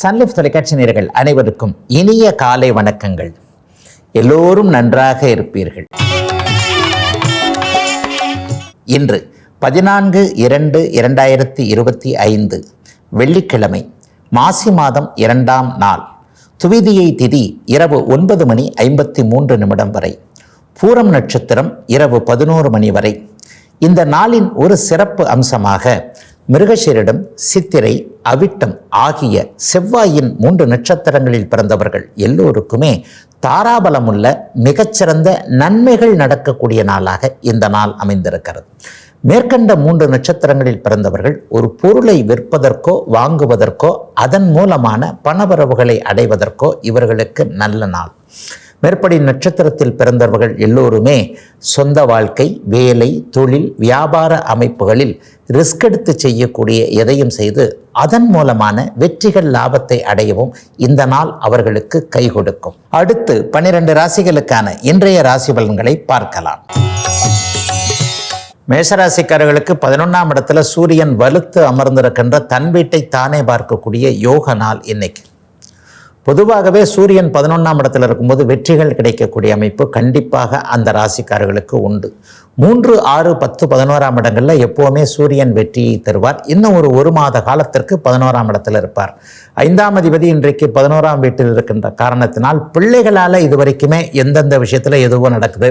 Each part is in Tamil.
சன்லிஃப் தொலைக்காட்சி நேர்கள் அனைவருக்கும் இனிய காலை வணக்கங்கள். எல்லோரும் நன்றாக இருப்பீர்கள். இன்று பதினான்கு இரண்டு இரண்டாயிரத்தி இருபத்தி ஐந்து வெள்ளிக்கிழமை மாசி மாதம் இரண்டாம் நாள். துவிதியை திதி இரவு ஒன்பது மணி ஐம்பத்தி மூன்று நிமிடம் வரை. பூரம் நட்சத்திரம் இரவு பதினோரு மணி வரை. இந்த நாளின் ஒரு சிறப்பு அம்சமாக மிருகசீரிடம் சித்திரை அவிட்டம் ஆகிய செவ்வாயின் மூன்று நட்சத்திரங்களில் பிறந்தவர்கள் எல்லோருக்குமே தாராபலமுள்ள மிகச்சிறந்த நன்மைகள் நடக்கக்கூடிய நாளாக இந்த நாள் அமைந்திருக்கிறது. மேற்கண்ட மூன்று நட்சத்திரங்களில் பிறந்தவர்கள் ஒரு பொருளை விற்பதற்கோ வாங்குவதற்கோ அதன் மூலமான பணவரவுகளை அடைவதற்கோ இவர்களுக்கு நல்ல நாள். மேற்படி நட்சத்திரத்தில் பிறந்தவர்கள் எல்லோருமே சொந்த வாழ்க்கை வேலை தொழில் வியாபார அமைப்புகளில் ரிஸ்க் எடுத்து செய்யக்கூடிய எதையும் செய்து அதன் மூலமான வெற்றிகள் லாபத்தை அடையவும் இந்த நாள் அவர்களுக்கு கை கொடுக்கும். அடுத்து பனிரெண்டு ராசிகளுக்கான இன்றைய ராசி பலன்களை பார்க்கலாம். மேஷராசிக்காரர்களுக்கு பதினொன்றாம் இடத்துல சூரியன் வலுத்து அமர்ந்திருக்கின்ற தன் வீட்டை தானே பார்க்கக்கூடிய யோக நாள் இன்னைக்கு. பொதுவாகவே சூரியன் பதினொன்றாம் இடத்துல இருக்கும்போது வெற்றிகள் கிடைக்கக்கூடிய அமைப்பு கண்டிப்பாக அந்த ராசிக்காரர்களுக்கு உண்டு. மூன்று ஆறு பத்து பதினோராம் இடங்களில் எப்போவுமே சூரியன் வெற்றியை தருவார். இன்னும் ஒரு ஒரு மாத காலத்திற்கு பதினோராம் இடத்துல இருப்பார். ஐந்தாம் அதிபதி இன்றைக்கு பதினோராம் வீட்டில் இருக்கின்ற காரணத்தினால் பிள்ளைகளால் இது வரைக்குமே எந்தெந்த விஷயத்தில் எதுவோ நடக்குது.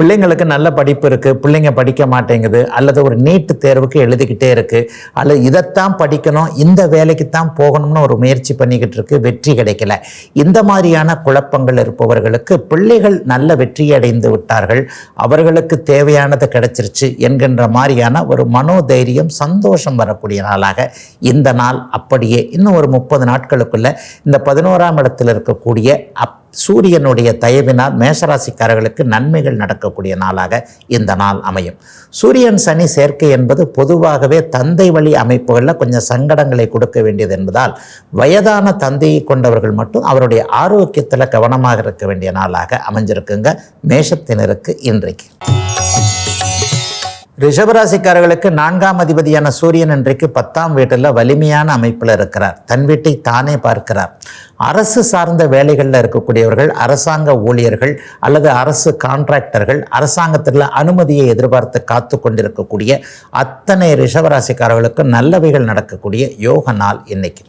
பிள்ளைங்களுக்கு நல்ல படிப்பு இருக்குது பிள்ளைங்க படிக்க மாட்டேங்குது அல்லது ஒரு நீட்டு தேர்வுக்கு எழுதிக்கிட்டே இருக்குது அல்லது இதைத்தான் படிக்கணும் இந்த வேலைக்கு தான் போகணும்னு ஒரு முயற்சி பண்ணிக்கிட்டு இருக்கு வெற்றி கிடைக்கல. இந்த மாதிரியான குழப்பங்கள் இருப்பவர்களுக்கு பிள்ளைகள் நல்ல வெற்றி அடைந்து விட்டார்கள் அவர்களுக்கு தேவையானது கிடைச்சிருச்சு என்கின்ற மாதிரியான ஒரு மனோதைரியம் சந்தோஷம் வரக்கூடிய நாளாக இந்த நாள் அப்படியே இன்னும் ஒரு முப்பது நாட்களுக்குள்ள இந்த பதினோராம் இடத்தில் இருக்கக்கூடிய அப் சூரியனுடைய தயவினால் மேஷராசிக்காரர்களுக்கு நன்மைகள் நடக்கக்கூடிய நாளாக இந்த நாள் அமையும். சூரியன் சனி சேர்க்கை என்பது பொதுவாகவே தந்தை வழி அமைப்புகளில் கொஞ்சம் சங்கடங்களை கொடுக்க வேண்டியது என்பதால் வயதான தந்தையை கொண்டவர்கள் மட்டும் அவருடைய ஆரோக்கியத்தில் கவனமாக இருக்க வேண்டிய நாளாக அமைஞ்சிருக்குங்க. மேஷத்தினருக்கு இன்றைக்கு. ரிஷபராசிக்காரர்களுக்கு நான்காம் அதிபதியான சூரியன் இன்றைக்கு பத்தாம் வீட்டில் வலிமையான அமைப்பில் இருக்கிறார். தன் வீட்டை தானே பார்க்கிறார். அரசு சார்ந்த வேலைகளில் இருக்கக்கூடியவர்கள் அரசாங்க ஊழியர்கள் அல்லது அரசு கான்ட்ராக்டர்கள் அரசாங்கத்தில் அனுமதியை எதிர்பார்த்து காத்து கொண்டிருக்கக்கூடிய அத்தனை ரிஷவராசிக்காரர்களுக்கும் நல்லவைகள் நடக்கக்கூடிய யோக நாள் இன்னைக்கு.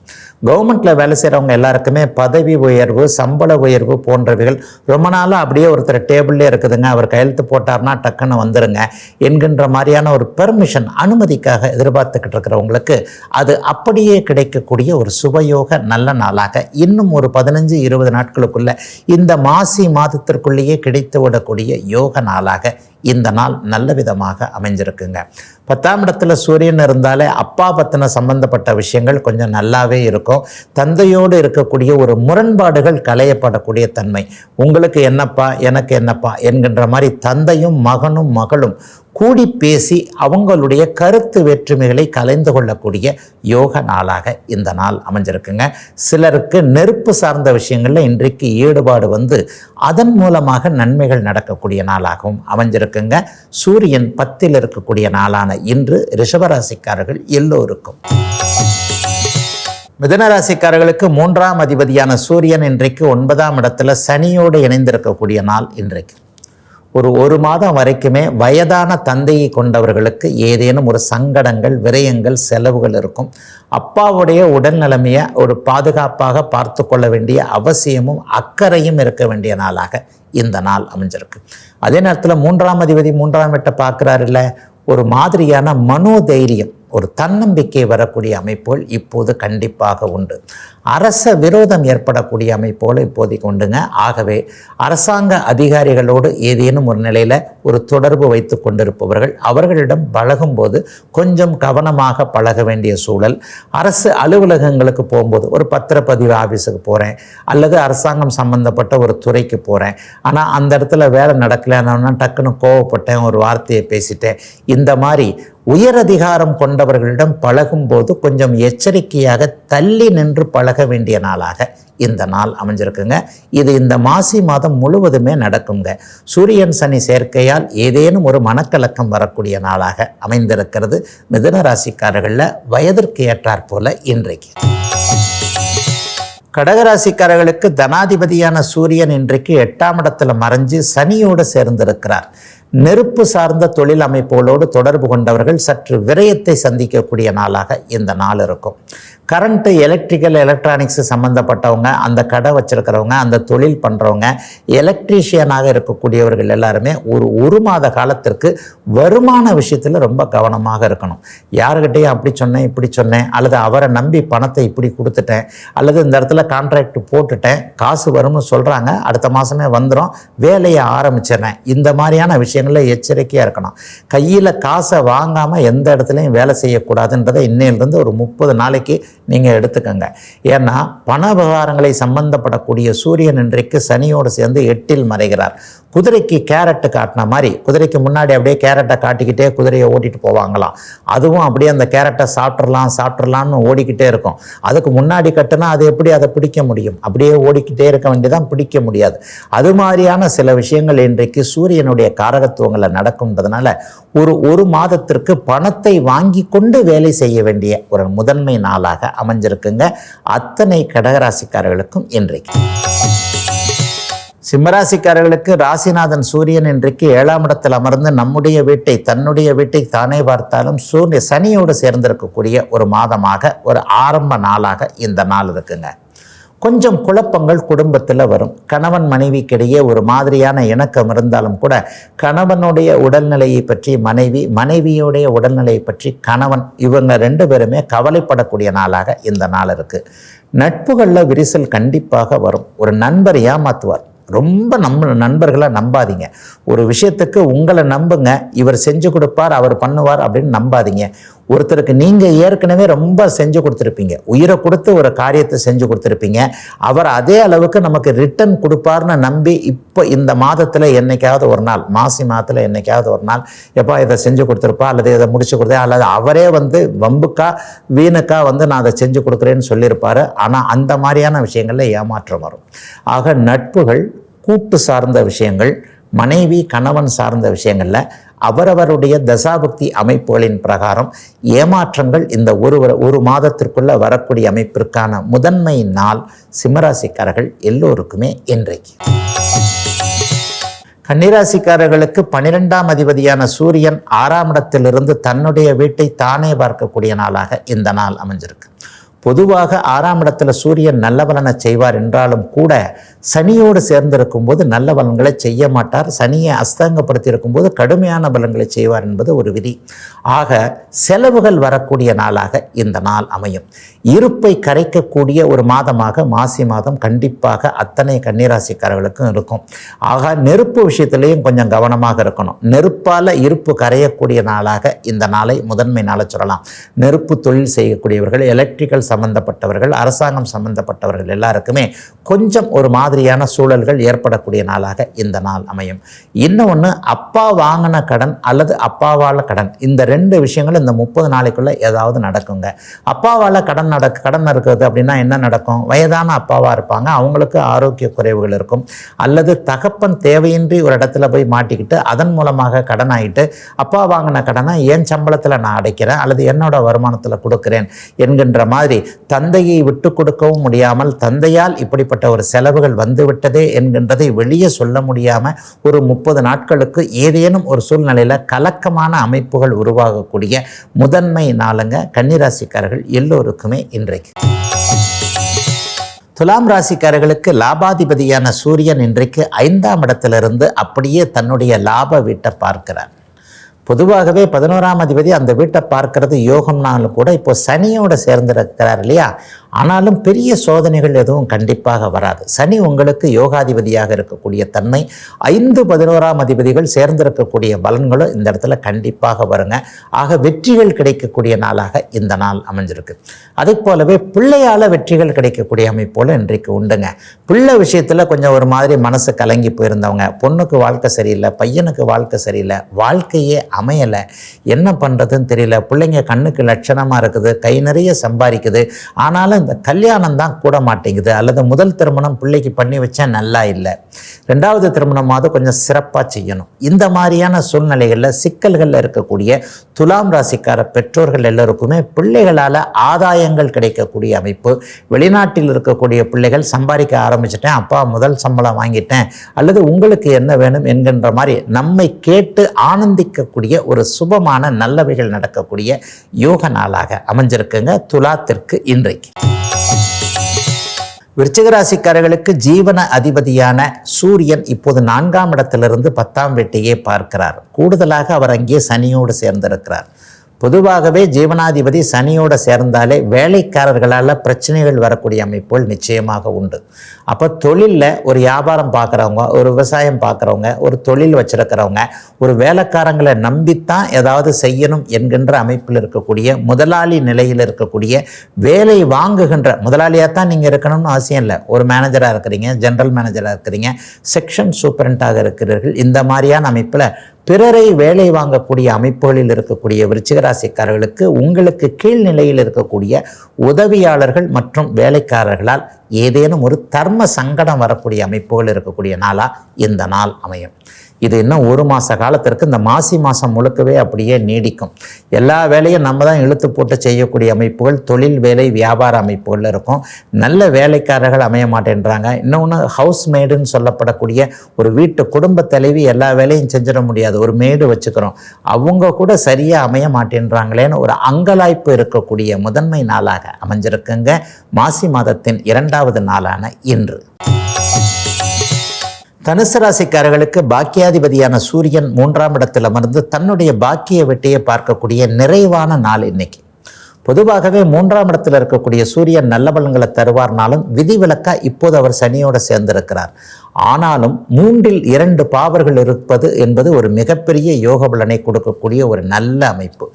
கவர்மெண்ட்டில் வேலை செய்கிறவங்க எல்லாருக்குமே பதவி உயர்வு சம்பள உயர்வு போன்றவைகள் ரொம்ப நாளாக அப்படியே ஒருத்தர் டேபிள்லே இருக்குதுங்க. அவர் கையெழுத்து போட்டார்னா டக்குன்னு வந்துடுங்க என்கின்ற மாதிரியான ஒரு பெர்மிஷன் அனுமதிக்காக எதிர்பார்த்துக்கிட்டு இருக்கிறவங்களுக்கு அது அப்படியே கிடைக்கக்கூடிய ஒரு சுபயோக நல்ல நாளாக இன்னும் ஒரு பதினஞ்சு இருபது நாட்களுக்குள்ள இந்த மாசி மாதத்திற்குள்ளேயே கிடைத்து விடக்கூடிய யோக நாளாக இந்த நாள் நல்ல விதமாக அமைஞ்சிருக்குங்க. பத்தாம் இடத்துல சூரியன் இருந்தாலே அப்பா பற்றின சம்பந்தப்பட்ட விஷயங்கள் கொஞ்சம் நல்லாவே இருக்கும். தந்தையோடு இருக்கக்கூடிய ஒரு முரண்பாடுகள் களையப்படக்கூடிய தன்மை. உங்களுக்கு என்னப்பா எனக்கு என்னப்பா என்கின்ற மாதிரி தந்தையும் மகனும் மகளும் கூடி பேசி அவங்களுடைய கருத்து வேற்றுமைகளை கலைந்து கொள்ளக்கூடிய யோக நாளாக இந்த நாள் அமைஞ்சிருக்குங்க. சிலருக்கு நெருப்பு சார்ந்த விஷயங்களில் இன்றைக்கு ஈடுபாடு வந்து அதன் மூலமாக நன்மைகள் நடக்கக்கூடிய நாளாகவும் அமைஞ்சிருக்குங்க. சூரியன் பத்தில் இருக்கக்கூடிய நாளான இன்று ரிஷபராசிக்காரர்கள் எல்லோருக்கும். மிதனராசிக்காரர்களுக்கு மூன்றாம் அதிபதியான சூரியன் இன்றைக்கு ஒன்பதாம் இடத்துல சனியோடு இணைந்திருக்கக்கூடிய நாள் இன்றைக்கு. ஒரு ஒரு மாதம் வரைக்குமே வயதான தந்தையை கொண்டவர்களுக்கு ஏதேனும் ஒரு சங்கடங்கள் விரயங்கள் செலவுகள் இருக்கும். அப்பாவுடைய உடல் நிலைமையை ஒரு பாதுகாப்பாக பார்த்து கொள்ள வேண்டிய அவசியமும் அக்கறையும் இருக்க வேண்டிய நாளாக இந்த நாள் அமைஞ்சிருக்கு. அதே நேரத்தில் மூன்றாம் அதிபதி மூன்றாம் வீட்டை பார்க்குறாருல்ல ஒரு மாதிரியான மனோதைரியம் ஒரு தன்னம்பிக்கை வரக்கூடிய அமைப்புகள் இப்போது கண்டிப்பாக உண்டு. அரச விரோதம் ஏற்படக்கூடிய அமைப்போல் இப்போதைக்கு உண்டுங்க. ஆகவே அரசாங்க அதிகாரிகளோடு ஏதேனும் ஒரு நிலையில் ஒரு தொடர்பு வைத்து கொண்டிருப்பவர்கள் அவர்களிடம் பழகும்போது கொஞ்சம் கவனமாக பழக வேண்டிய சூழல். அரசு அலுவலகங்களுக்கு போகும்போது ஒரு பத்திரப்பதிவு ஆஃபீஸுக்கு போகிறேன் அல்லது அரசாங்கம் சம்மந்தப்பட்ட ஒரு துறைக்கு போகிறேன் ஆனால் அந்த இடத்துல வேலை நடக்கலைன்னா டக்குன்னு கோவப்பட்டேன் ஒரு வார்த்தையை பேசிட்டேன். இந்த மாதிரி உயரதிகாரம் கொண்டவர்களிடம் பழகும்போது கொஞ்சம் எச்சரிக்கையாக தள்ளி நின்று பழக வேண்டிய நாளாக இந்த நாள் அமைஞ்சிருக்குங்க. இது இந்த மாசி மாதம் முழுவதுமே நடக்குங்க. சூரியன் சனி சேர்க்கையால் ஏதேனும் ஒரு மனக்கலக்கம் வரக்கூடிய நாளாக அமைந்திருக்கிறது. மிதுன ராசிக்காரர்களில் வயதிற்கு ஏற்றாற் போல இன்றைக்கு. கடகராசிக்காரர்களுக்கு தனாதிபதியான சூரியன் இன்றைக்கு எட்டாம் இடத்துல மறைஞ்சு சனியோடு சேர்ந்திருக்கிறார். நெருப்பு சார்ந்த தொழில் அமைப்புகளோடு தொடர்பு கொண்டவர்கள் சற்று விரயத்தை சந்திக்கக்கூடிய நாளாக இந்த நாள் இருக்கும். கரண்ட்டு எலக்ட்ரிக்கல் எலக்ட்ரானிக்ஸ் சம்மந்தப்பட்டவங்க அந்த கடை வச்சுருக்கிறவங்க அந்த தொழில் பண்ணுறவங்க எலக்ட்ரீஷியனாக இருக்கக்கூடியவர்கள் எல்லாருமே ஒரு ஒரு மாத காலத்திற்கு வருமான விஷயத்தில் ரொம்ப கவனமாக இருக்கணும். யாருக்கிட்டையும் அப்படி சொன்னேன் இப்படி சொன்னேன் அல்லது அவரை நம்பி பணத்தை இப்படி கொடுத்துட்டேன் அல்லது இந்த இடத்துல கான்ட்ராக்ட் போட்டுட்டேன் காசு வரும்னு சொல்கிறாங்க அடுத்த மாதமே வந்துடும் வேலையை ஆரம்பிச்சிடுறேன். இந்த மாதிரியான விஷயங்களில் எச்சரிக்கையாக இருக்கணும். கையில் காசை வாங்காமல் எந்த இடத்துலையும் வேலை செய்யக்கூடாதுன்றதை இன்னையிலிருந்து ஒரு முப்பது நாளைக்கு நீங்கள் எடுத்துக்கோங்க. ஏன்னா பண விவகாரங்களை சம்பந்தப்படக்கூடிய சூரியன் இன்றைக்கு சனியோடு சேர்ந்து எட்டில் மறைகிறார். குதிரைக்கு கேரட்டு காட்டின மாதிரி குதிரைக்கு முன்னாடி அப்படியே கேரட்டை காட்டிக்கிட்டே குதிரையை ஓட்டிட்டு போவாங்களாம். அதுவும் அப்படியே அந்த கேரட்டை சாப்பிட்றலாம் சாப்பிட்றலாம்னு ஓடிக்கிட்டே இருக்கும். அதுக்கு முன்னாடி கட்டுனா அது எப்படி அதை பிடிக்க முடியும்? அப்படியே ஓடிக்கிட்டே இருக்க வேண்டியதான் பிடிக்க முடியாது. அது மாதிரியான சில விஷயங்கள் இன்றைக்கு சூரியனுடைய காரகத்துவங்களை நடக்கும்ன்றதுனால ஒரு ஒரு மாதத்திற்கு பணத்தை வாங்கி கொண்டு வேலை செய்ய வேண்டிய ஒரு முதன்மை நாளாக அமைஞ்சிருக்குங்க. அத்தனை கடகராசிக்காரர்களுக்கும் இன்றைக்கு. சிம்மராசிக்காரர்களுக்கு ராசிநாதன் சூரியன் இன்றைக்கு ஏழாம் இடத்தில் அமர்ந்து நம்முடைய வீட்டை தன்னுடைய வீட்டை தானே பார்த்தாலும் சூரிய சனியோடு சேர்ந்திருக்கக்கூடிய ஒரு மாதமாக ஒரு ஆரம்ப நாளாக இந்த நாள் இருக்குங்க. கொஞ்சம் குழப்பங்கள் குடும்பத்தில் வரும். கணவன் மனைவிக்கிடையே ஒரு மாதிரியான இணக்கம் இருந்தாலும் கூட கணவனுடைய உடல்நிலையை பற்றி மனைவி மனைவியுடைய உடல்நிலையை பற்றி கணவன் இவங்க ரெண்டு பேருமே கவலைப்படக்கூடிய நாளாக இந்த நாள் இருக்குது நட்புகளில் விரிசல் கண்டிப்பாக வரும். ஒரு நண்பர் ஏமாத்துவார். ரொம்ப நம்ம நண்பர்களை நம்பாதீங்க. ஒரு விஷயத்துக்கு உங்களை நம்புங்க இவர் செஞ்சு கொடுப்பார் அவர் பண்ணுவார் அப்படின்னு நம்பாதீங்க. ஒருத்தருக்கு நீங்கள் ஏற்கனவே ரொம்ப செஞ்சு கொடுத்துருப்பீங்க. உயிரை கொடுத்து ஒரு காரியத்தை செஞ்சு கொடுத்துருப்பீங்க. அவர் அதே அளவுக்கு நமக்கு ரிட்டன் கொடுப்பார்னு நம்பி இப்போ இந்த மாதத்தில் என்னைக்காவது ஒரு நாள் மாசி மாதத்தில் என்னைக்காவது ஒரு நாள் எப்போ இதை செஞ்சு கொடுத்துருப்பா அல்லது இதை முடிச்சு கொடுத்தா அல்லது அவரே வந்து வம்புக்கா வீணுக்கா வந்து நான் அதை செஞ்சு கொடுக்குறேன்னு சொல்லியிருப்பாரு. ஆனால் அந்த மாதிரியான விஷயங்களில் ஏமாற்றம் வரும். ஆக நட்புகள் கூட்டு சார்ந்த விஷயங்கள் மனைவி கணவன் சார்ந்த விஷயங்களில் அவரவருடைய தசாபக்தி அமைப்புகளின் பிரகாரம் ஏமாற்றங்கள் இந்த ஒரு ஒரு மாதத்திற்குள்ள வரக்கூடிய அமைப்பிற்கான முதன்மை நாள் சிம்மராசிக்காரர்கள் எல்லோருக்குமே இன்றைக்கு. கன்னிராசிக்காரர்களுக்கு பனிரெண்டாம் அதிபதியான சூரியன் ஆறாம் இடத்திலிருந்து தன்னுடைய வீட்டை தானே பார்க்கக்கூடிய நாளாக இந்த நாள் அமைஞ்சிருக்கு. பொதுவாக ஆறாம் இடத்துல சூரியன் நல்ல பலனை செய்வார் என்றாலும் கூட சனியோடு சேர்ந்திருக்கும் போது நல்ல பலன்களை செய்ய மாட்டார். சனியை அஸ்தங்கப்படுத்தி இருக்கும்போது கடுமையான பலன்களை செய்வார் என்பது ஒரு விதி. ஆக செலவுகள் வரக்கூடிய நாளாக இந்த நாள் அமையும். இருப்பை கரைக்கக்கூடிய ஒரு மாதமாக மாசி மாதம் கண்டிப்பாக அத்தனை கன்னிராசிக்காரர்களுக்கும் இருக்கும். ஆக நெருப்பு விஷயத்திலையும் கொஞ்சம் கவனமாக இருக்கணும். நெருப்பால் இருப்பு கரையக்கூடிய நாளாக இந்த நாளை முதன்மை நாளை சொல்லலாம். நெருப்பு தொழில் செய்யக்கூடியவர்கள் எலக்ட்ரிக்கல் சம்பந்தப்பட்டவர்கள் அரசாங்கம் சம்பந்தப்பட்டவர்கள் எல்லாருக்குமே கொஞ்சம் ஒரு மாதம் மாதிரியான சூழல்கள் ஏற்படக்கூடிய நாளாக இந்த நாள் அமையும். இன்னொன்று அப்பா வாங்கின கடன் அல்லது அப்பாவால் கடன். இந்த ரெண்டு விஷயங்கள் இந்த முப்பது நாளைக்குள்ள ஏதாவது நடக்குங்க. அப்பாவால் கடன் நடக்கு கடன் இருக்கிறது அப்படின்னா என்ன நடக்கும்? வயதான அப்பாவாக இருப்பாங்க. அவங்களுக்கு ஆரோக்கிய குறைவுகள் இருக்கும். அல்லது தகப்பன் தேவையின்றி ஒரு இடத்துல போய் மாட்டிக்கிட்டு அதன் மூலமாக கடன் ஆகிட்டு அப்பா வாங்கின கடனை என் சம்பளத்தில் நான் அடைக்கிறேன் அல்லது என்னோட வருமானத்தில் கொடுக்குறேன் என்கின்ற மாதிரி தந்தையை விட்டு கொடுக்கவும் முடியாமல் தந்தையால் இப்படிப்பட்ட ஒரு செலவுகள் வந்துவிட்டதே என்கின்றதை வெளியே சொல்ல முடியாமல் ஒரு முப்பது நாட்களுக்கு ஏதேனும் ஒரு சூழ்நிலையில் கலக்கமான அமைப்புகள் உருவாகக்கூடிய முதன்மை நாளுங்க கன்னிராசிக்காரர்கள் எல்லோருக்குமே இன்றைக்கு. துலாம் ராசிக்காரர்களுக்கு லாபாதிபதியான சூரியன் இன்றைக்கு ஐந்தாம் இடத்திலிருந்து அப்படியே தன்னுடைய லாப வீட்டை பார்க்கிறார். பொதுவாகவே பதினோராம் அதிபதி அந்த வீட்டை பார்க்கறது யோகம்னாலும் கூட இப்போ சனியோட சேர்ந்திருக்கிறார் இல்லையா? ஆனாலும் பெரிய சோதனைகள் எதுவும் கண்டிப்பாக வராது. சனி உங்களுக்கு யோகாதிபதியாக இருக்கக்கூடிய தன்மை ஐந்து பதினோராம் அதிபதிகள் சேர்ந்திருக்கக்கூடிய பலன்களும் இந்த இடத்துல கண்டிப்பாக வருங்க. ஆக வெற்றிகள் கிடைக்கக்கூடிய நாளாக இந்த நாள் அமைஞ்சிருக்கு. அது போலவே பிள்ளையால் வெற்றிகள் கிடைக்கக்கூடிய அமைப்போல் இன்றைக்கு உண்டுங்க. பிள்ளை விஷயத்தில் கொஞ்சம் ஒரு மாதிரி மனசு கலங்கி போயிருந்தவங்க. பொண்ணுக்கு வாழ்க்கை சரியில்லை பையனுக்கு வாழ்க்கை சரியில்லை வாழ்க்கையே அமையலை. என்ன பண்ணுறதுன்னு தெரியல. பிள்ளைங்க கண்ணுக்கு லட்சணமாக இருக்குது கை நிறைய சம்பாதிக்குது. ஆனாலும் இந்த கல்யாணம் தான் கூட மாட்டேங்குது அல்லது முதல் திருமணம் பிள்ளைக்கு பண்ணி வச்சா நல்லா இல்லை. ரெண்டாவது திருமணமாவது கொஞ்சம் சிறப்பாக செய்யணும். இந்த மாதிரியான சூழ்நிலைகளில் சிக்கல்களில் இருக்கக்கூடிய துலாம் ராசிக்கார பெற்றோர்கள் எல்லோருக்குமே பிள்ளைகளால் ஆதாயங்கள் கிடைக்கக்கூடிய அமைப்பு. வெளிநாட்டில் இருக்கக்கூடிய பிள்ளைகள் சம்பாதிக்க ஆரம்பிச்சிட்டேன் அப்பா முதல் சம்பளம் வாங்கிட்டேன் அல்லது உங்களுக்கு என்ன வேணும் என்கின்ற மாதிரி நம்மை கேட்டு ஆனந்திக்கக்கூடிய ஒரு சுபமான நல்லவைகள் நடக்கக்கூடிய யோக நாளாக அமைஞ்சிருக்குங்க துலாத்திற்கு இன்றைக்கு. விருச்சிகராசிக்காரர்களுக்கு ஜீவன அதிபதியான சூரியன் இப்போது நான்காம் இடத்திலிருந்து பத்தாம் வீட்டையே பார்க்கிறார். கூடுதலாக அவர் அங்கே சனியோடு சேர்ந்திருக்கிறார். பொதுவாகவே ஜீவனாதிபதி சனியோடு சேர்ந்தாலே வேலைக்காரர்களால் பிரச்சனைகள் வரக்கூடிய அமைப்புகள் நிச்சயமாக உண்டு. அப்போ தொழிலில் ஒரு வியாபாரம் பார்க்குறவங்க ஒரு விவசாயம் பார்க்குறவங்க ஒரு தொழில் வச்சுருக்கிறவங்க ஒரு வேலைக்காரங்களை நம்பித்தான் ஏதாவது செய்யணும் என்கின்ற அமைப்பில் இருக்கக்கூடிய முதலாளி நிலையில் இருக்கக்கூடிய வேலை வாங்குகின்ற முதலாளியாக தான் நீங்கள் இருக்கணும்னு அவசியம் இல்லை. ஒரு மேனேஜராக இருக்கிறீங்க ஜென்ரல் மேனேஜராக இருக்கிறீங்க செக்ஷன் சூப்பரண்டாக இருக்கிறீர்கள். இந்த மாதிரியான அமைப்பில் பிறரை வேலை வாங்கக்கூடிய அமைப்புகளில் இருக்கக்கூடிய விருச்சிகராசிக்காரர்களுக்கு உங்களுக்கு கீழ்நிலையில் இருக்கக்கூடிய உதவியாளர்கள் மற்றும் வேலைக்காரர்களால் ஏதேனும் ஒரு தர்ம சங்கடம் வரக்கூடிய அமைப்புகள் இருக்கக்கூடிய நாளாக இந்த நாள் அமையும். இது இன்னும் ஒரு மாத காலத்திற்கு இந்த மாசி மாதம் முழுக்கவே அப்படியே நீடிக்கும். எல்லா வேலையும் நம்ம தான் இழுத்து போட்டு செய்யக்கூடிய அமைப்புகள் தொழில் வேலை வியாபார அமைப்புகள் இருக்கும். நல்ல வேலைக்காரர்கள் அமைய மாட்டேன்றாங்க. இன்னொன்று ஹவுஸ் மேடுன்னு சொல்லப்படக்கூடிய ஒரு வீட்டு குடும்ப தலைவி எல்லா வேலையும் செஞ்சிட முடியாது. ஒரு மேடு வச்சுக்கிறோம். அவங்க கூட சரியாக அமைய மாட்டேன்றாங்களேன்னு ஒரு அங்கலாய்ப்பு இருக்கக்கூடிய முதன்மை நாளாக அமைஞ்சிருக்குங்க. மாசி மாதத்தின் இரண்டாவது நாளான இன்று. தனுசு ராசிக்காரர்களுக்கு பாக்கியாதிபதியான சூரியன் மூன்றாம் இடத்தில் அமர்ந்து தன்னுடைய பாக்கிய வெட்டியை பார்க்கக்கூடிய நிறைவான நாள் இன்னைக்கு. பொதுவாகவே மூன்றாம் இடத்தில் இருக்கக்கூடிய சூரியன் நல்ல பலன்களை தருவார்னாலும் விதிவிலக்கா இப்போது அவர் சனியோட சேர்ந்திருக்கிறார். ஆனாலும் மூன்றில் இரண்டு பாவர்கள் இருப்பது என்பது ஒரு மிகப்பெரிய யோக பலனை கொடுக்கக்கூடிய ஒரு நல்ல அமைப்பு.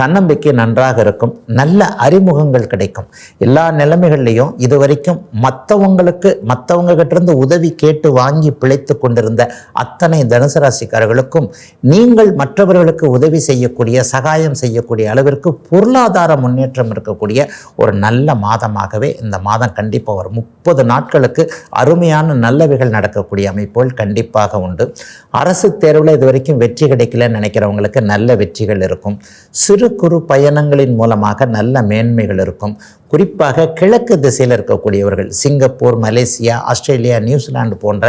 தன்னம்பிக்கை நன்றாக இருக்கும் நல்ல அறிமுகங்கள் கிடைக்கும். எல்லா நிலைமைகள்லையும் இதுவரைக்கும் மற்றவங்களுக்கு மற்றவங்க கிட்டேருந்து உதவி கேட்டு வாங்கி பிழைத்து கொண்டிருந்த அத்தனை தனுசு ராசிக்காரர்களுக்கும் நீங்கள் மற்றவர்களுக்கு உதவி செய்யக்கூடிய சகாயம் செய்யக்கூடிய அளவிற்கு பொருளாதார முன்னேற்றம் இருக்கக்கூடிய ஒரு நல்ல மாதமாகவே இந்த மாதம் கண்டிப்பாக வரும். முப்பது நாட்களுக்கு அருமையான நல்லவைகள் நடக்கக்கூடிய அமைப்புகள் கண்டிப்பாக உண்டு. அரசு தேர்வில் இது வரைக்கும் வெற்றி கிடைக்கலன்னு நினைக்கிறவங்களுக்கு நல்ல வெற்றிகள் இருக்கும். சிறு குறு பயணங்களின் மூலமாக நல்ல மேன்மைகள் இருக்கும். குறிப்பாக கிழக்கு திசையில் இருக்கக்கூடியவர்கள் சிங்கப்பூர் மலேசியா ஆஸ்திரேலியா நியூசிலாந்து போன்ற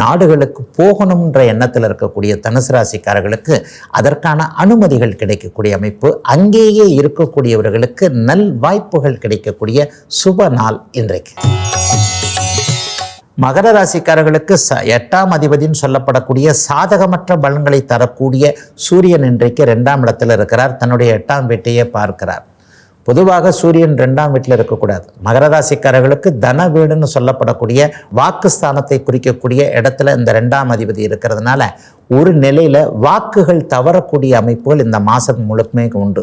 நாடுகளுக்கு போகணுன்ற எண்ணத்தில் இருக்கக்கூடிய தனுசு ராசிக்காரர்களுக்கு அதற்கான அனுமதிகள் கிடைக்கக்கூடிய அமைப்பு. அங்கேயே இருக்கக்கூடியவர்களுக்கு உங்களுக்கு நல் வாய்ப்புகள் கிடைக்கக்கூடிய சுப நாள் இன்றைக்கு. மகர ராசிக்காரர்களுக்கு ச எட்டாம் அதிபதினு சொல்லப்படக்கூடிய சாதகமற்ற பலன்களை தரக்கூடிய சூரியன் இன்றைக்கு ரெண்டாம் இடத்தில் இருக்கிறார். தன்னுடைய எட்டாம் வீட்டையே பார்க்கிறார். பொதுவாக சூரியன் ரெண்டாம் வீட்டில் இருக்கக்கூடாது. மகர ராசிக்காரர்களுக்கு தன வீடுன்னு சொல்லப்படக்கூடிய வாக்குஸ்தானத்தை குறிக்கக்கூடிய இடத்துல இந்த ரெண்டாம் அதிபதி இருக்கிறதுனால ஒரு நிலையில் வாக்குகள் தவறக்கூடிய அமைப்புகள் இந்த மாதம் முழுக்குமே உண்டு.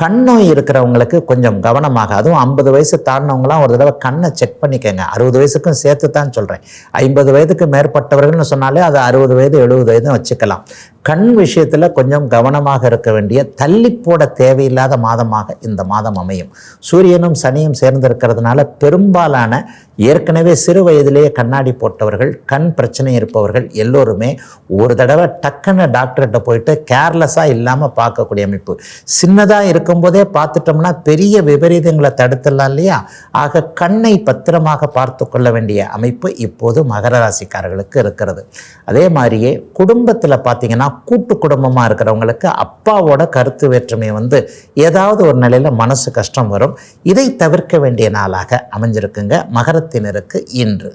கண் நோய் இருக்கிறவங்களுக்கு கொஞ்சம் கவனமாக. அதுவும் ஐம்பது வயசு தாண்டினவங்களாம் ஒரு தடவை கண்ணை செக் பண்ணிக்கோங்க. அறுபது வயசுக்கும் சேர்த்து தான் சொல்கிறேன் ஐம்பது வயதுக்கு மேற்பட்டவர்கள்னு சொன்னாலே அது அறுபது வயது எழுபது வயதும் வச்சுக்கலாம். கண் விஷயத்தில் கொஞ்சம் கவனமாக இருக்க வேண்டிய தள்ளி போட தேவையில்லாத மாதமாக இந்த மாதம் அமையும். சூரியனும் சனியும் சேர்ந்திருக்கிறதுனால பெரும்பாலான ஏற்கனவே சிறு வயதிலேயே கண்ணாடி போட்டவர்கள் கண் பிரச்சனை இருப்பவர்கள் எல்லோருமே ஒரு தடவை டக்குன்னு டாக்டர்கிட்ட போயிட்டு கேர்லெஸ்ஸாக இல்லாமல் பார்க்கக்கூடிய அமைப்பு. சின்னதாக இருக்கும்போதே பார்த்துட்டோம்னா பெரிய விபரீதங்களை தடுத்துடலாம் இல்லையா? ஆக கண்ணை பத்திரமாக பார்த்து கொள்ள வேண்டிய அமைப்பு இப்போது மகர ராசிக்காரர்களுக்கு இருக்கிறது. அதே மாதிரியே குடும்பத்தில் பார்த்தீங்கன்னா கூட்டு குடும்பமாக இருக்கிறவங்களுக்கு அப்பாவோட கருத்து வேற்றுமை வந்து ஏதாவது ஒரு நிலையில் மனசு கஷ்டம் வரும். இதை தவிர்க்க வேண்டிய நாளாக அமைஞ்சிருக்குங்க. மகரத்தினருக்கு இன்று.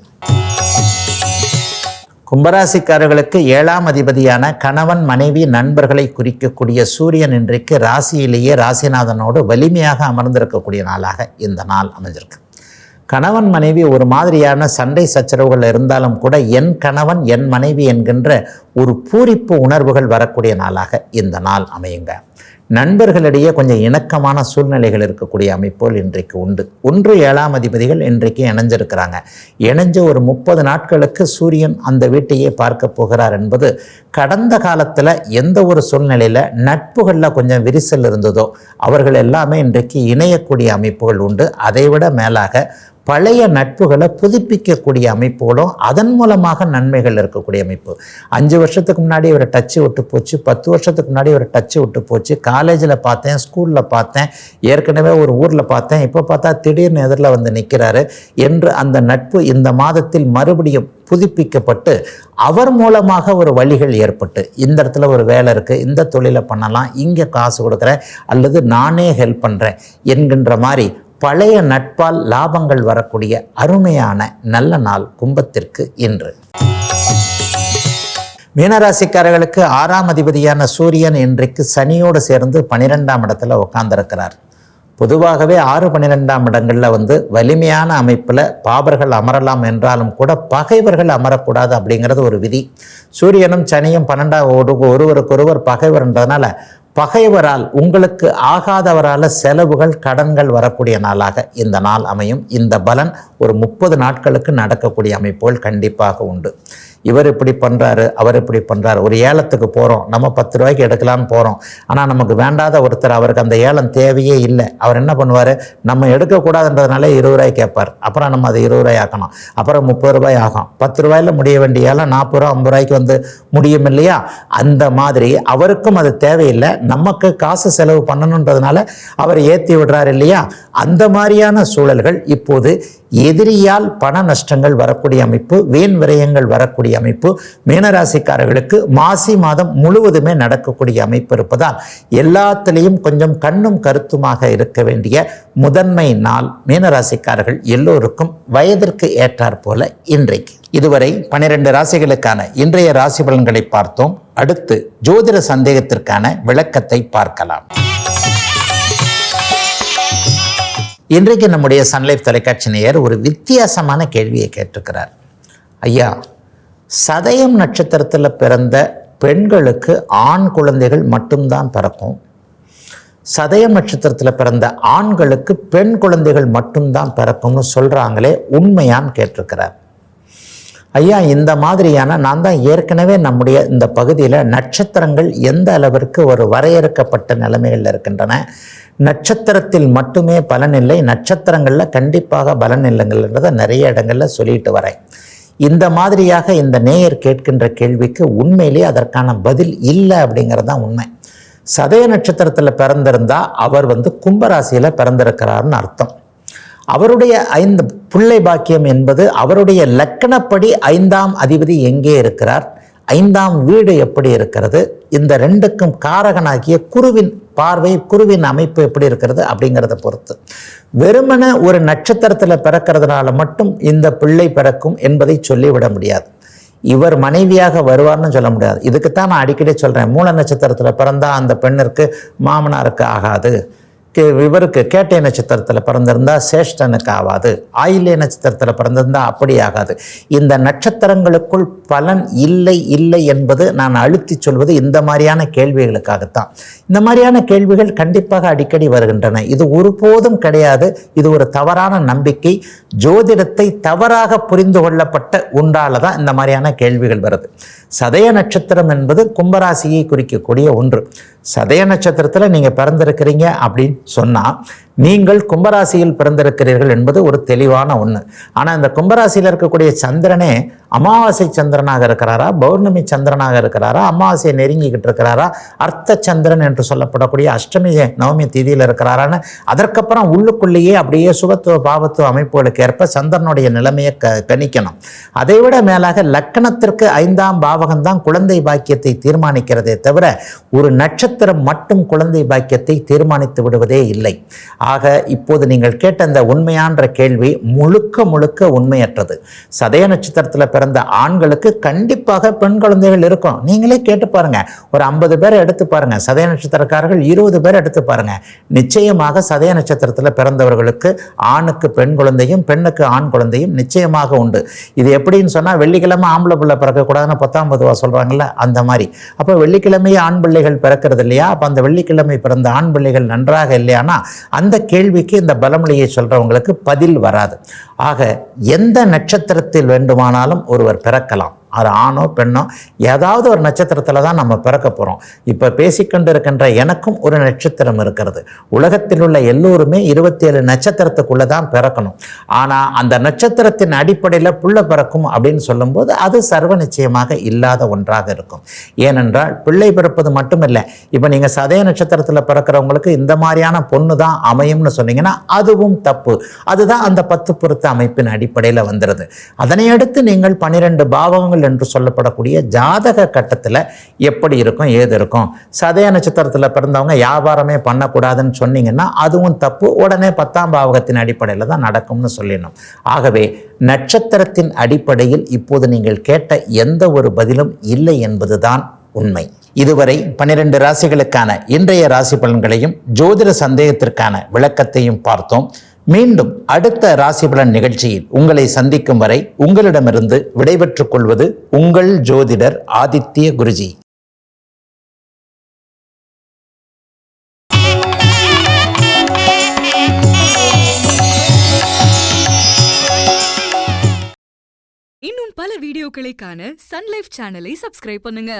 கும்பராசிக்காரர்களுக்கு ஏழாம் அதிபதியான கணவன் மனைவி நண்பர்களை குறிக்கக்கூடிய சூரியன் இன்றைக்கு ராசியிலேயே ராசிநாதனோடு வலிமையாக அமர்ந்திருக்கக்கூடிய நாளாக இந்த நாள் அமைஞ்சிருக்கு. கணவன் மனைவி ஒரு மாதிரியான சண்டை சச்சரவுகள் இருந்தாலும் கூட என் கணவன் என் மனைவி என்கின்ற ஒரு பூரிப்பு உணர்வுகள் வரக்கூடிய நாளாக இந்த நாள் அமையுங்க. நண்பர்களிடையே கொஞ்சம் இணக்கமான சூழ்நிலைகள் இருக்கக்கூடிய அமைப்புகள் இன்றைக்கு உண்டு. ஒன்று ஏழாம் அதிபதிகள் இன்றைக்கு இணைஞ்சிருக்கிறாங்க. இணைஞ்ச ஒரு முப்பது நாட்களுக்கு சூரியன் அந்த வீட்டையே பார்க்க போகிறார் என்பது கடந்த காலத்தில் எந்த ஒரு சூழ்நிலையில் நட்புகளில் கொஞ்சம் விரிசல் இருந்ததோ அவர்கள் எல்லாமே இன்றைக்கு இணையக்கூடிய அமைப்புகள் உண்டு. அதைவிட மேலாக பழைய நட்புகளை புதுப்பிக்கக்கூடிய அமைப்புகளும் அதன் மூலமாக நன்மைகள் இருக்கக்கூடிய அமைப்பு. அஞ்சு வருஷத்துக்கு முன்னாடி ஒரு டச்சு விட்டு போச்சு பத்து வருஷத்துக்கு முன்னாடி ஒரு டச்சு விட்டு போச்சு. காலேஜில் பார்த்தேன் ஸ்கூலில் பார்த்தேன் ஏற்கனவே ஒரு ஊரில் பார்த்தேன் இப்போ பார்த்தா திடீர்னு எதிரில் வந்து நிற்கிறாரு என்று அந்த நட்பு இந்த மாதத்தில் மறுபடியும் புதுப்பிக்கப்பட்டு அவர் மூலமாக ஒரு வழிகள் ஏற்பட்டு இந்த இடத்துல ஒரு வேலை இருக்குது இந்த தொழிலை பண்ணலாம் இங்கே காசு கொடுக்குறேன் அல்லது நானே ஹெல்ப் பண்ணுறேன் என்கின்ற மாதிரி பழைய நட்பால் லாபங்கள் வரக்கூடிய அருமையான நல்ல நாள் கும்பத்திற்கு இன்று. மீனராசிக்காரர்களுக்கு ஆறாம் அதிபதியான சூரியன் இன்றைக்கு சனியோடு சேர்ந்து பனிரெண்டாம் இடத்துல உட்கார்ந்திருக்கிறார் பொதுவாகவே ஆறு பன்னிரெண்டாம் இடங்களில் வந்து வலிமையான அமைப்பில் பாபர்கள் அமரலாம் என்றாலும் கூட பகைவர்கள் அமரக்கூடாது அப்படிங்கிறது ஒரு விதி. சூரியனும் சனியும் பன்னெண்டாம் ஒரு ஒருவருக்கொருவர் பகைவர்ன்றதுனால பகைவரால் உங்களுக்கு ஆகாதவரால் செலவுகள் கடன்கள் வரக்கூடிய நாளாக இந்த நாள் அமையும். இந்த பலன் ஒரு முப்பது நாட்களுக்கு நடக்கக்கூடிய அமைப்புகள் கண்டிப்பாக உண்டு. இவர் இப்படி பண்ணுறாரு அவர் இப்படி பண்ணுறாரு ஒரு ஏலத்துக்கு போகிறோம் நம்ம பத்து ரூபாய்க்கு எடுக்கலான்னு போகிறோம் ஆனால் நமக்கு வேண்டாத ஒருத்தர் அவருக்கு அந்த ஏலம் தேவையே இல்லை. அவர் என்ன பண்ணுவார்? நம்ம எடுக்கக்கூடாதுன்றதுனால இருபது ரூபாய் கேட்பார். அப்புறம் நம்ம அதை இருபது ரூபாய் ஆக்கணும். அப்புறம் முப்பது ரூபாய் ஆகும். பத்து ரூபாயில் முடிய வேண்டிய ஏலம் நாற்பது ரூபா ஐம்பது ரூபாய்க்கு வந்து முடியும் இல்லையா? அந்த மாதிரி அவருக்கும் அது தேவையில்லை. நமக்கு காசு செலவு பண்ணணுன்றதுனால அவர் ஏற்றி விடுறாரு இல்லையா? அந்த மாதிரியான சூழல்கள் இப்போது எதிரியால் பண நஷ்டங்கள் வரக்கூடிய அமைப்பு வீண் விரயங்கள் வரக்கூடிய அமைப்பு மீனராசிக்காரர்களுக்கு மாசி மாதம் முழுவதுமே நடக்கக்கூடிய அமைப்பு இருப்பதால் எல்லாத்திலையும் கொஞ்சம் கண்ணும் கருத்துமாக இருக்க வேண்டிய முதன்மை நாள் மீனராசிக்காரர்கள் எல்லோருக்கும் வயதிற்கு ஏற்றாற்போல இன்றைக்கு. இதுவரை பனிரெண்டு ராசிகளுக்கான இன்றைய ராசி பலன்களை பார்த்தோம். அடுத்து ஜோதிட சந்தேகத்திற்கான விளக்கத்தை பார்க்கலாம். இன்றைக்கு நம்முடைய சன்லைஃப் தொலைக்காட்சி நேயர் ஒரு வித்தியாசமான கேள்வியை கேட்டிருக்கிறார். ஐயா சதயம் நட்சத்திரத்தில் பிறந்த பெண்களுக்கு ஆண் குழந்தைகள் மட்டும்தான் பிறக்கும். சதயம் நட்சத்திரத்தில் பிறந்த ஆண்களுக்கு பெண் குழந்தைகள் மட்டும்தான் பிறக்கும்னு சொல்கிறாங்களே உண்மையான்னு கேட்டிருக்கிறார். ஐயா இந்த மாதிரியான நான் தான் ஏற்கனவே நம்முடைய இந்த பகுதியில் நட்சத்திரங்கள் எந்த அளவிற்கு ஒரு வரையறுக்கப்பட்ட நிலைமைகளில் இருக்கின்றன? நட்சத்திரத்தில் மட்டுமே பலன் இல்லை நட்சத்திரங்களில் கண்டிப்பாக பலன் இல்லைங்கிறத நிறைய இடங்களில் சொல்லிட்டு வரேன். இந்த மாதிரியாக இந்த நேயர் கேட்கின்ற கேள்விக்கு உண்மையிலே அதற்கான பதில் இல்லை அப்படிங்கிறது தான் உண்மை. சதய நட்சத்திரத்தில் பிறந்திருந்தால் அவர் வந்து கும்பராசியில் பிறந்திருக்கிறார்னு அர்த்தம். அவருடைய ஐந்து பிள்ளை பாக்கியம் என்பது அவருடைய லக்கணப்படி ஐந்தாம் அதிபதி எங்கே இருக்கிறார்? ஐந்தாம் வீடு எப்படி இருக்கிறது? இந்த ரெண்டுக்கும் காரகனாகிய குருவின் பார்வை குருவின் அமைப்பு எப்படி இருக்கிறது அப்படிங்கிறத பொறுத்து. வெறுமன ஒரு நட்சத்திரத்தில் பிறக்கிறதுனால மட்டும் இந்த பிள்ளை பிறக்கும் என்பதை சொல்லிவிட முடியாது. இவர் மனைவியாக வருவார்னு சொல்ல முடியாது. இதுக்குத்தான் நான் அடிக்கடி சொல்கிறேன் மூல நட்சத்திரத்தில் பிறந்தால் அந்த பெண்ணிற்கு மாமனாருக்கு ஆகாது. இவருக்கு கேட்டை நட்சத்திரத்தில் பிறந்திருந்தா சேஷ்டனுக்கு ஆகாது ஆயிலே நட்சத்திரத்தில் பிறந்திருந்தா அப்படி ஆகாது. இந்த நட்சத்திரங்களுக்குள் பலன் இல்லை இல்லை என்பது நான் அழுத்தி சொல்வது இந்த மாதிரியான கேள்விகளுக்காகத்தான். இந்த மாதிரியான கேள்விகள் கண்டிப்பாக அடிக்கடி வருகின்றன. இது ஒருபோதும் கிடையாது. இது ஒரு தவறான நம்பிக்கை. ஜோதிடத்தை தவறாக புரிந்து கொள்ளப்பட்ட உண்டால தான் இந்த மாதிரியான கேள்விகள் வருது. சதய நட்சத்திரம் என்பது கும்பராசியை குறிக்கக்கூடிய ஒன்று. சதய நட்சத்திரத்தில் நீங்கள் பிறந்திருக்கிறீங்க அப்படின்னு சொன்னால் நீங்கள் கும்பராசியில் பிறந்திருக்கிறீர்கள் என்பது ஒரு தெளிவான ஒன்று ஆனால் இந்த கும்பராசியில் இருக்கக்கூடிய சந்திரனே அமாவாசை சந்திரனாக இருக்கிறாரா? பௌர்ணமி சந்திரனாக இருக்கிறாரா? அமாவாசையை நெருங்கிக்கிட்டு இருக்கிறாரா? அர்த்த சந்திரன் என்று சொல்லப்படக்கூடிய அஷ்டமி நவமி திதியில் இருக்கிறாரான்னு அதற்கப்புறம் உள்ளுக்குள்ளேயே அப்படியே சுபத்துவ பாவத்துவ அமைப்புகளுக்கு ஏற்ப சந்திரனுடைய நிலைமையை க கணிக்கணும். அதைவிட மேலாக லக்கணத்திற்கு ஐந்தாம் பாவகம்தான் குழந்தை பாக்கியத்தை தீர்மானிக்கிறதே தவிர ஒரு நட்சத்திரம் மட்டும் குழந்தை பாக்கியத்தை தீர்மானித்து விடுவதே இல்லை. ஆக இப்போது நீங்கள் கேட்ட இந்த உண்மையான்ற கேள்வி முழுக்க முழுக்க உண்மையற்றது. சதய நட்சத்திரத்தில் பிறந்த ஆண்களுக்கு கண்டிப்பாக பெண் குழந்தைகள் இருக்கும். நீங்களே கேட்டு பாருங்க. ஒரு ஐம்பது பேரை எடுத்து பாருங்க. சதய நட்சத்திரக்காரர்கள் இருபது பேர் எடுத்து பாருங்க. நிச்சயமாக சதய நட்சத்திரத்தில் பிறந்தவர்களுக்கு ஆணுக்கு பெண் குழந்தையும் பெண்ணுக்கு ஆண் குழந்தையும் நிச்சயமாக உண்டு. இது எப்படின்னு சொன்னால் வெள்ளிக்கிழமை ஆம்பளை பிள்ளை பிறக்கக்கூடாதுன்னு பத்தாம் பொதுவாக சொல்கிறாங்கல்ல அந்த மாதிரி. அப்போ வெள்ளிக்கிழமையே ஆண் பிள்ளைகள் பிறக்கிறது இல்லையா? அப்போ அந்த வெள்ளிக்கிழமை பிறந்த ஆண் பிள்ளைகள் நன்றாக இல்லையானா அந்த கேள்விக்கு இந்த பலமொழியை சொல்கிறவங்களுக்கு பதில் வராது. ஆக எந்த நட்சத்திரத்தில் வேண்டுமானாலும் ஒருவர் பிறக்கலாம். அது ஆணோ பெண்ணோ ஏதாவது ஒரு நட்சத்திரத்தில் தான் நம்ம பிறக்க போகிறோம் இப்போ பேசிக்கொண்டு இருக்கின்ற எனக்கும் ஒரு நட்சத்திரம் இருக்கிறது. உலகத்தில் உள்ள எல்லோருமே இருபத்தேழு நட்சத்திரத்துக்குள்ளே தான் பிறக்கணும். ஆனால் அந்த நட்சத்திரத்தின் அடிப்படையில் புள்ள பிறக்கும் அப்படின்னு சொல்லும்போது அது சர்வ நிச்சயமாக இல்லாத ஒன்றாக இருக்கும். ஏனென்றால் பிள்ளை பிறப்பது மட்டுமில்லை. இப்போ நீங்கள் சதய நட்சத்திரத்தில் பிறக்கிறவங்களுக்கு இந்த மாதிரியான பொண்ணு தான் அமையும்னு சொன்னீங்கன்னா அதுவும் தப்பு. அதுதான் அந்த பத்து பொருத்த அமைப்பின் அடிப்படையில் வந்துடுது அதனை அடுத்து நீங்கள் பன்னிரெண்டு பாவங்கள் என்று சொல்லப்படக்கூடிய ஜாதக கட்டத்தில் எப்படி இருக்கும் ஏது இருக்கும்? சதய நட்சத்திரத்தில் பிறந்தவங்க வியாபாரமே பண்ணக்கூடாதுன்னு சொன்னீங்கன்னா அதுவும் தப்பு. உடனே பத்தாம் பாவகத்தின் அடிப்படையில் தான் நடக்கும்னு சொல்லிடணும். ஆகவே நட்சத்திரத்தின் அடிப்படையில் இப்போது நீங்கள் கேட்ட எந்த ஒரு பதிலும் இல்லை என்பதுதான் உண்மை. இதுவரை பன்னிரண்டு ராசிகளுக்கான இன்றைய ராசி பலன்களையும் ஜோதிட சந்தேகத்திற்கான விளக்கத்தையும் பார்த்தோம். மீண்டும் அடுத்த ராசி பலன் நிகழ்ச்சியில் உங்களை சந்திக்கும் வரை உங்களிடமிருந்து விடைபெற்றுக் கொள்வது உங்கள் ஜோதிடர் ஆதித்ய குருஜி. இன்னும் பல வீடியோக்களை காண சன்லைஃப் சேனலை சப்ஸ்கிரைப் பண்ணுங்க.